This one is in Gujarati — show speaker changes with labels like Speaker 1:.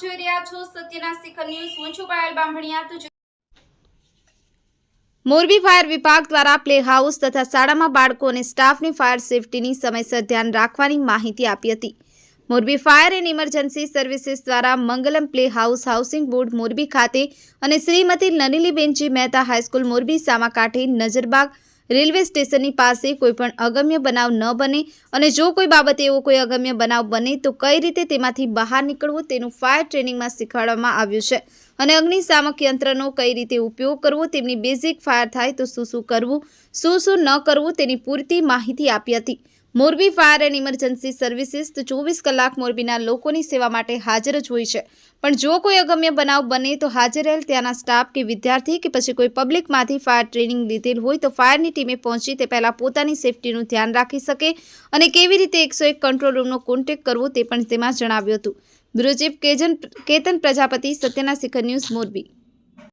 Speaker 1: છો સત્યના શિખર ન્યૂઝ. હું છું પાયલ બામભણિયા તો
Speaker 2: મોરબી ફાયર વિભાગ દ્વારા પ્લે હાઉસ તથા શાળામાં બાળકો અને સ્ટાફની ફાયર સેફટીની સમયસર ધ્યાન રાખવાની માહિતી આપી હતી. Morbi fire and emergency services દ્વારા Mangalam play house housing board Morbi ખાતે અને શ્રીમતી નલિનીબેનજી મહેતા હાઈસ્કૂલ મોરબી સામાકાંઠે નજરબાગ રેલવે સ્ટેશનની પાસે કોઈપણ અગમ્ય બનાવ ન બને અને જો કોઈ બાબતે એવો કોઈ અગમ્ય બનાવ બને, તો કઈ રીતે તેમાંથી બહાર નીકળવું તેનું ફાયર ટ્રેનિંગમાં શીખવાડવામાં આવ્યું છે અને અગ્નિશામક યંત્રનો કઈ રીતે ઉપયોગ કરવો, તેમની બેઝિક ફાયર થાય તો શું શું કરવું, શું શું ન કરવું તેની પૂરતી માહિતી આપી હતી. Morbi fire and emergency services ચોવીસ કલાક મોરબીના લોકોની સેવા માટે હાજર જ હોય છે. પણ જો કોઈ અગમ્ય બનાવ બને તો હાજર રહેલ ત્યાંના સ્ટાફ કે વિદ્યાર્થી કે પછી કોઈ પબ્લિકમાંથી ફાયર ટ્રેનિંગ લીધેલ હોય તો ફાયરની ટીમે પહોંચી તે પહેલાં પોતાની સેફટીનું ધ્યાન રાખી શકે અને કેવી રીતે એકસો એક કંટ્રોલ રૂમનો કોન્ટેક્ટ કરવો તે પણ તેમાં જણાવ્યું હતું. બ્યુરો કેજન કેતન પ્રજાપતિ, સત્યના શિખર ન્યૂઝ, મોરબી.